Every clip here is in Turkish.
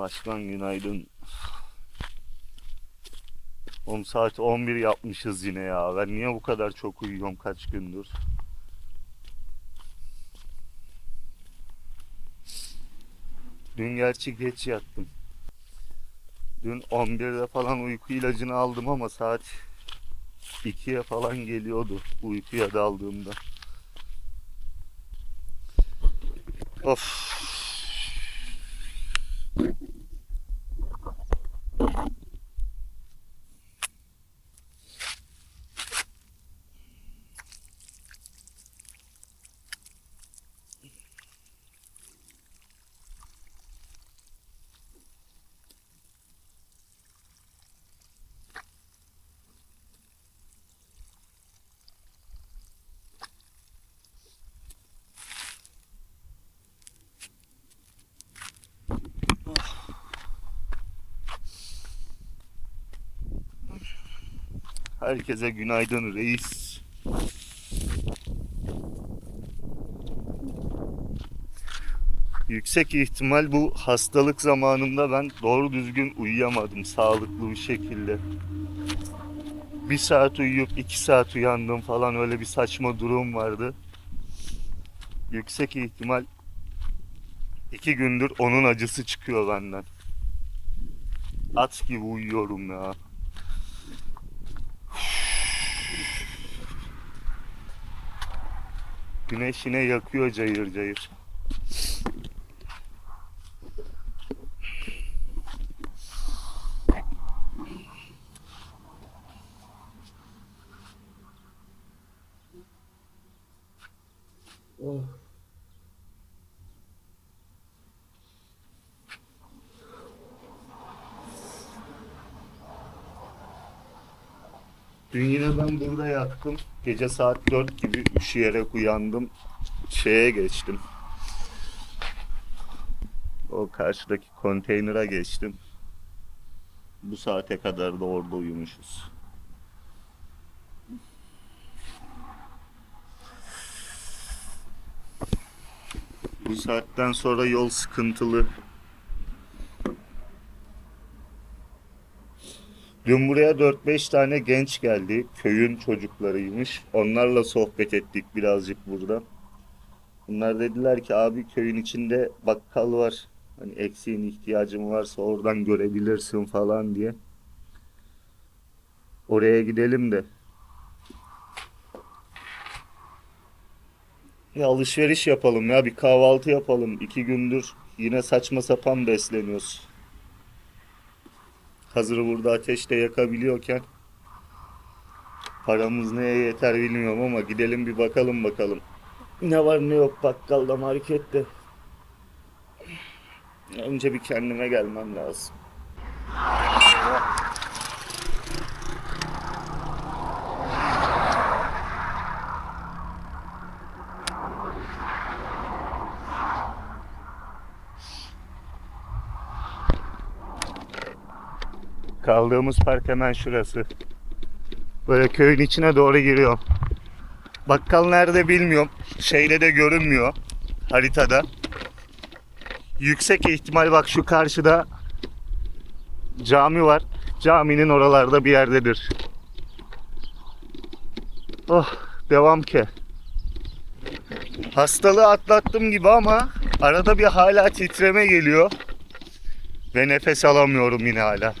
Başkan günaydın. 10 saat 11 yapmışız yine ya. Ben niye bu kadar çok uyuyorum kaç gündür? Dün gerçi geç yattım. Dün 11'de falan uyku ilacını aldım ama saat 2'ye falan geliyordu uykuya daldığımda. Of. Herkese günaydın reis. Yüksek ihtimal bu hastalık zamanında ben doğru düzgün uyuyamadım sağlıklı bir şekilde. Bir saat uyuyup iki saat uyandım falan öyle bir saçma durum vardı. Yüksek ihtimal iki gündür onun acısı çıkıyor benden. At gibi uyuyorum ya. Güneş yine yakıyor cayır cayır. Dün yine ben burada yattım. Gece saat 4 gibi üşüyerek uyandım. Şeye geçtim. O karşıdaki konteynere geçtim. Bu saate kadar da orada uyumuşuz. Bu saatten sonra yol sıkıntılı. Dün buraya 4-5 tane genç geldi. Köyün çocuklarıymış. Onlarla sohbet ettik birazcık burada. Bunlar dediler ki abi köyün içinde bakkal var. Hani eksiğin ihtiyacın varsa oradan görebilirsin falan diye. Oraya gidelim de. Ya alışveriş yapalım ya bir kahvaltı yapalım. İki gündür yine saçma sapan besleniyoruz. Hazır burada ateşte yakabiliyorken paramız neye yeter bilmiyorum ama gidelim bir bakalım bakalım. Ne var ne yok bakkalda markette. Önce bir kendime gelmem lazım. Kaldığımız park hemen şurası. Böyle köyün içine doğru giriyorum. Bakkal nerede bilmiyorum. Şeyde de görünmüyor haritada. Yüksek ihtimal bak şu karşıda cami var. Caminin oralarda bir yerdedir. Oh devam ki. Hastalığı atlattım gibi ama arada bir hala titreme geliyor. Ve nefes alamıyorum yine hala.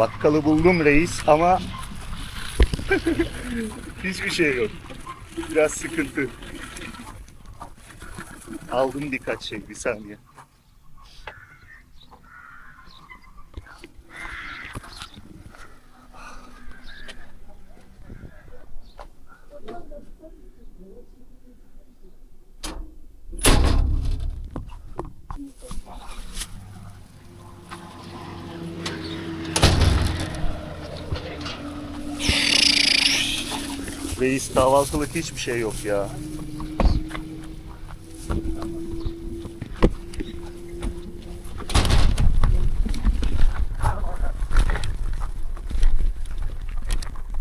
Bakkalı buldum reis ama hiçbir şey yok. Biraz sıkıntı. Aldım birkaç şey bir saniye. Reis kahvaltılık hiçbir şey yok ya.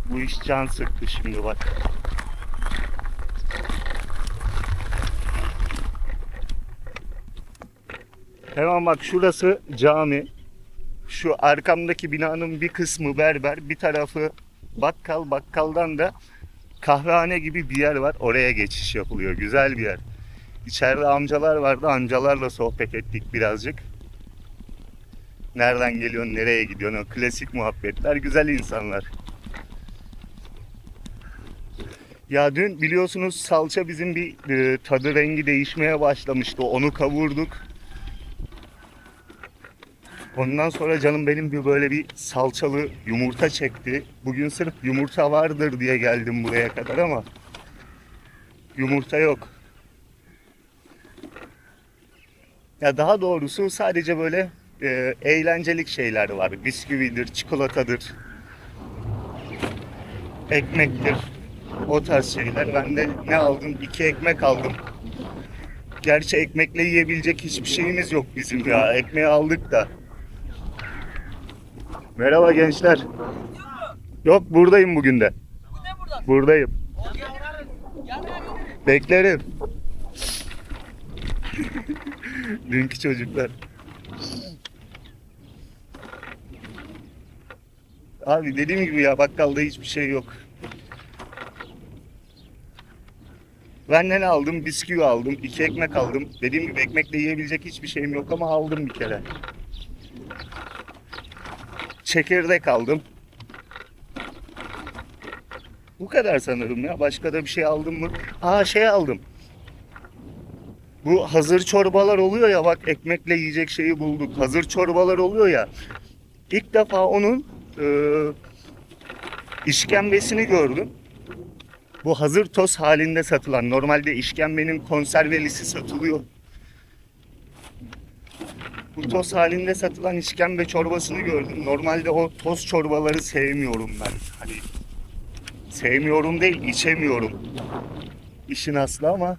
Bu iş can sıktı şimdi bak. Hemen bak şurası cami. Şu arkamdaki binanın bir kısmı berber, bir tarafı bakkal. Bakkaldan da kahvehane gibi bir yer var. Oraya geçiş yapılıyor. Güzel bir yer. İçeride amcalar vardı. Amcalarla sohbet ettik birazcık. Nereden geliyorsun, nereye gidiyorsun? O klasik muhabbetler. Güzel insanlar. Ya dün biliyorsunuz salça bizim bir e, tadı rengi değişmeye başlamıştı. Onu kavurduk. Ondan sonra canım benim bir böyle bir salçalı yumurta çekti. Bugün sırf yumurta vardır diye geldim buraya kadar ama yumurta yok. Ya daha doğrusu sadece böyle e, eğlencelik şeyler var. Bisküvidir, çikolatadır, ekmektir. O tarz şeyler. Ben de ne aldım? İki ekmek aldım. Gerçi ekmekle yiyebilecek hiçbir şeyimiz yok bizim ya. Ekmeği aldık da. Merhaba gençler. Yok buradayım bugün de. Buradayım. Beklerim. Dünkü çocuklar. Abi dediğim gibi ya bakkalda hiçbir şey yok. Ben ne aldım? Bisküvi aldım, iki ekmek aldım. Dediğim gibi ekmekle yiyebilecek hiçbir şeyim yok ama aldım bir kere. Çekirdek aldım. Bu kadar sanırım ya. Başka da bir şey aldım mı? Aa şey aldım. Bu hazır çorbalar oluyor ya bak ekmekle yiyecek şeyi bulduk. Hazır çorbalar oluyor ya. İlk defa onun e, işkembesini gördüm. Bu hazır toz halinde satılan. Normalde işkembenin konservelisi satılıyor. Bu toz halinde satılan işkembe çorbasını gördüm. Normalde o toz çorbaları sevmiyorum ben. Hani sevmiyorum değil, içemiyorum. İşin aslı ama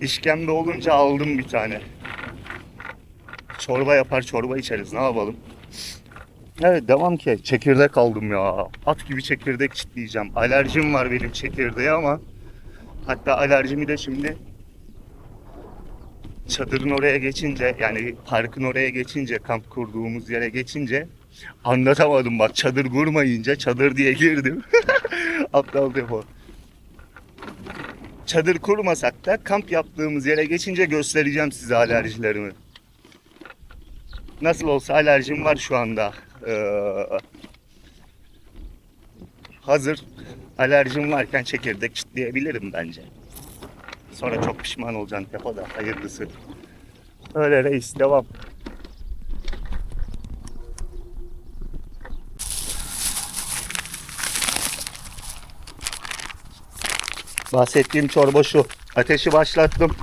işkembe olunca aldım bir tane. Çorba yapar çorba içeriz ne yapalım. Evet devam ki. Çekirdek aldım ya. At gibi çekirdek çitleyeceğim. Alerjim var benim çekirdeğe ama hatta alerjimi de şimdi çadırın oraya geçince yani parkın oraya geçince kamp kurduğumuz yere geçince anlatamadım bak çadır kurmayınca çadır diye girdim. Aptal defo. Çadır kurmasak da kamp yaptığımız yere geçince göstereceğim size alerjilerimi. Nasıl olsa alerjim var şu anda. Ee, hazır alerjim varken çekirdek çitleyebilirim bence. Sonra çok pişman olacaksın Tepo da hayırlısı. Öyle reis devam. Bahsettiğim çorba şu. Ateşi başlattım.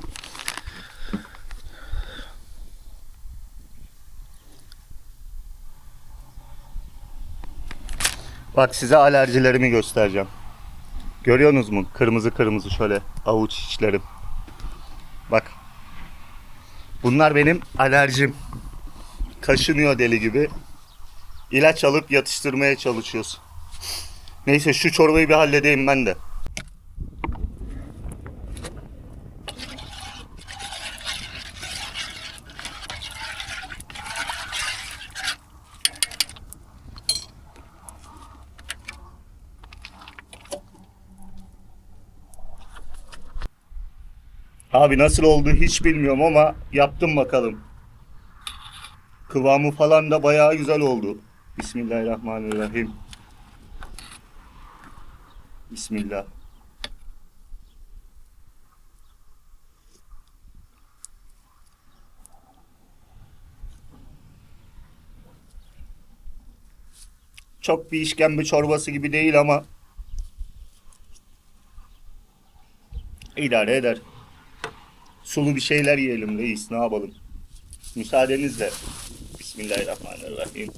Bak size alerjilerimi göstereceğim. Görüyorsunuz mu? Kırmızı kırmızı şöyle avuç içlerim. Bak. Bunlar benim alerjim. Kaşınıyor deli gibi. İlaç alıp yatıştırmaya çalışıyoruz. Neyse şu çorbayı bir halledeyim ben de. Abi nasıl oldu hiç bilmiyorum ama yaptım bakalım. Kıvamı falan da bayağı güzel oldu. Bismillahirrahmanirrahim. Bismillah. Çok bir işkembe çorbası gibi değil ama idare eder. Sulu bir şeyler yiyelim reis ne yapalım. Müsaadenizle. Bismillahirrahmanirrahim.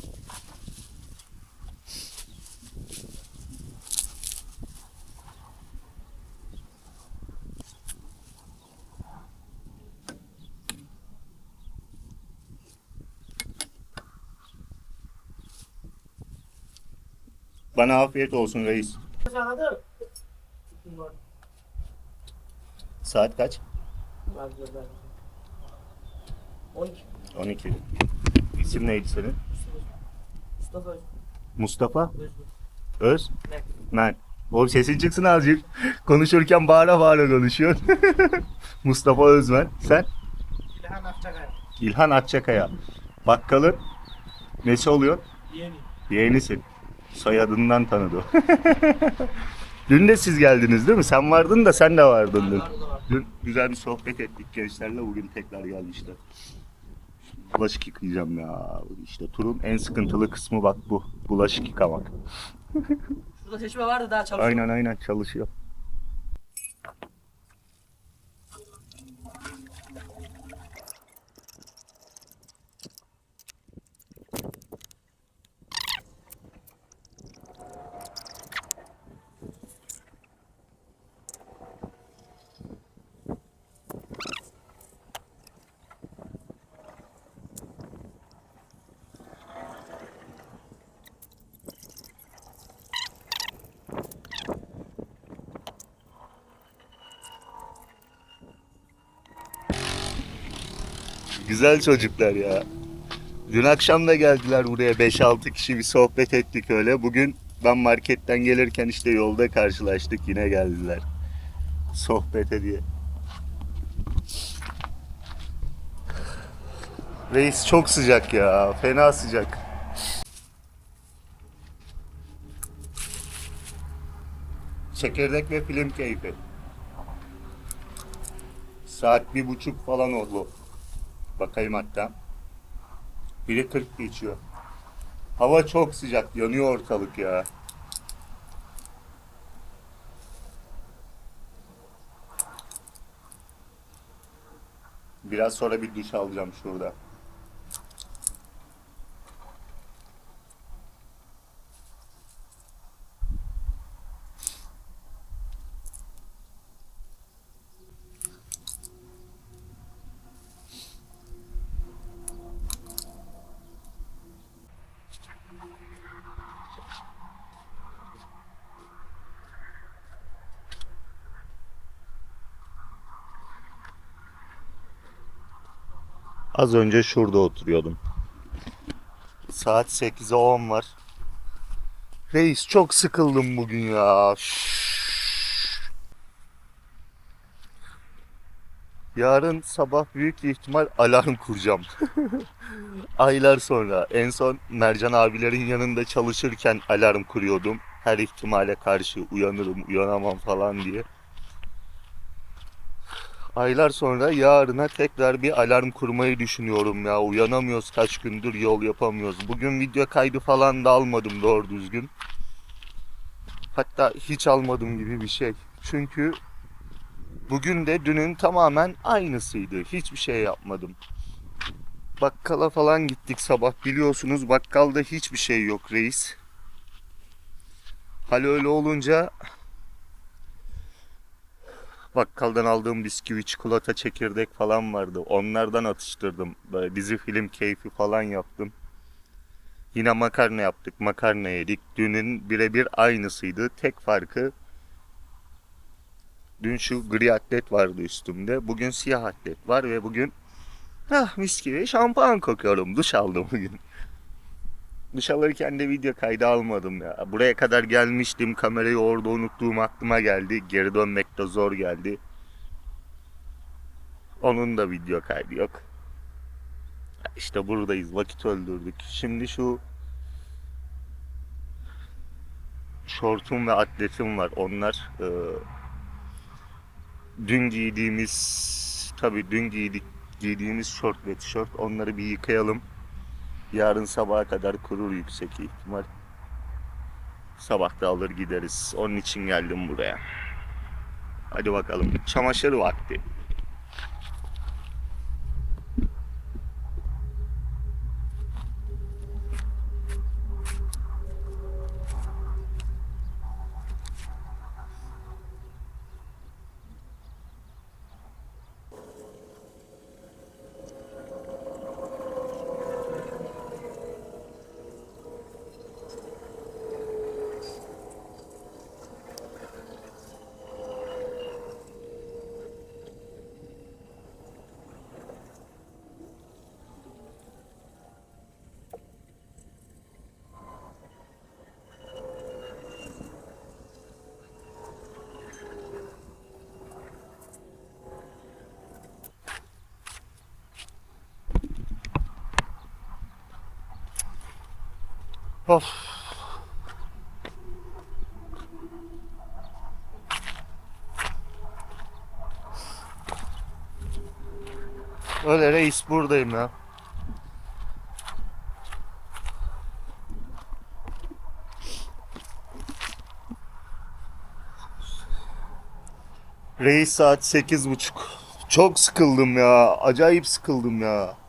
Bana afiyet olsun reis. Saat kaç? 12. 12. İsim neydi senin? Mustafa Özgür. Mustafa. Öz. Ne? Ben. Oğlum sesin çıksın azıcık. Konuşurken bağıra bağıra konuşuyor. Mustafa Özmen. Sen? İlhan Akçakaya. İlhan Akçakaya. Bakkalın nesi oluyor? Yeni. Yeğenisin. Soyadından tanıdı. dün de siz geldiniz değil mi? Sen vardın da sen de vardın dün. Dün güzel bir sohbet ettik gençlerle. Bugün tekrar gelmişler. Bulaşık yıkayacağım ya. İşte turun en sıkıntılı kısmı bak bu. Bulaşık yıkamak. Şurada çeşme vardı daha çalışıyor. Aynen aynen çalışıyor. Güzel çocuklar ya. Dün akşam da geldiler buraya 5-6 kişi bir sohbet ettik öyle. Bugün ben marketten gelirken işte yolda karşılaştık yine geldiler. Sohbete diye. Reis çok sıcak ya. Fena sıcak. Çekirdek ve film keyfi. Saat bir buçuk falan oldu. Bakayım hatta. Biri 40 geçiyor. Hava çok sıcak. Yanıyor ortalık ya. Biraz sonra bir duş alacağım şurada. Az önce şurada oturuyordum. Saat 8'e 10 var. Reis çok sıkıldım bugün ya. Yarın sabah büyük ihtimal alarm kuracağım. Aylar sonra en son Mercan abilerin yanında çalışırken alarm kuruyordum. Her ihtimale karşı uyanırım, uyanamam falan diye. Aylar sonra yarına tekrar bir alarm kurmayı düşünüyorum ya. Uyanamıyoruz kaç gündür yol yapamıyoruz. Bugün video kaydı falan da almadım doğru düzgün. Hatta hiç almadım gibi bir şey. Çünkü bugün de dünün tamamen aynısıydı. Hiçbir şey yapmadım. Bakkala falan gittik sabah biliyorsunuz bakkalda hiçbir şey yok reis. Hal öyle olunca bakkaldan aldığım bisküvi, çikolata, çekirdek falan vardı. Onlardan atıştırdım. Böyle dizi film keyfi falan yaptım. Yine makarna yaptık, makarna yedik. Dünün birebir aynısıydı. Tek farkı dün şu gri atlet vardı üstümde. Bugün siyah atlet var ve bugün ah mis gibi şampuan kokuyorum. Duş aldım bugün. Duş alırken de video kaydı almadım ya. Buraya kadar gelmiştim. Kamerayı orada unuttuğum aklıma geldi. Geri dönmek de zor geldi. Onun da video kaydı yok. İşte buradayız. Vakit öldürdük. Şimdi şu şortum ve atletim var. Onlar e, dün giydiğimiz tabii dün giydik giydiğimiz şort ve tişört onları bir yıkayalım. Yarın sabaha kadar kurur yüksek ihtimal. Sabah da alır gideriz. Onun için geldim buraya. Hadi bakalım. Çamaşır vakti. Of. Öyle reis buradayım ya. Reis saat sekiz buçuk. Çok sıkıldım ya. Acayip sıkıldım ya.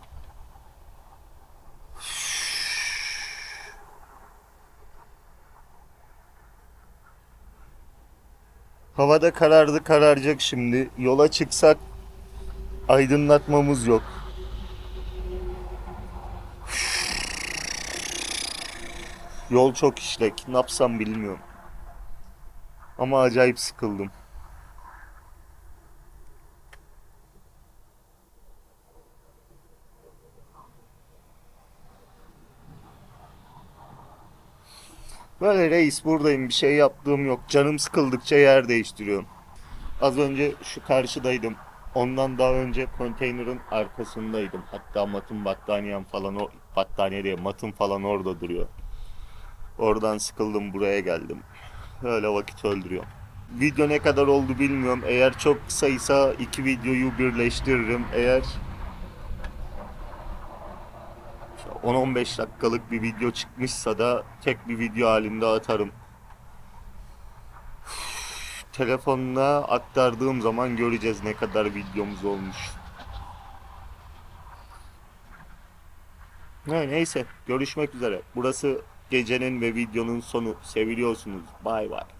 Havada karardı kararacak şimdi. Yola çıksak aydınlatmamız yok. Yol çok işlek. Ne yapsam bilmiyorum. Ama acayip sıkıldım. Böyle reis buradayım bir şey yaptığım yok. Canım sıkıldıkça yer değiştiriyorum. Az önce şu karşıdaydım. Ondan daha önce konteynerin arkasındaydım. Hatta matın battaniyem falan o battaniye değil matın falan orada duruyor. Oradan sıkıldım buraya geldim. Öyle vakit öldürüyorum. Video ne kadar oldu bilmiyorum. Eğer çok kısaysa iki videoyu birleştiririm. Eğer 10-15 dakikalık bir video çıkmışsa da tek bir video halinde atarım. Telefonla aktardığım zaman göreceğiz ne kadar videomuz olmuş. Ne, neyse görüşmek üzere. Burası gecenin ve videonun sonu. Seviliyorsunuz. Bay bay.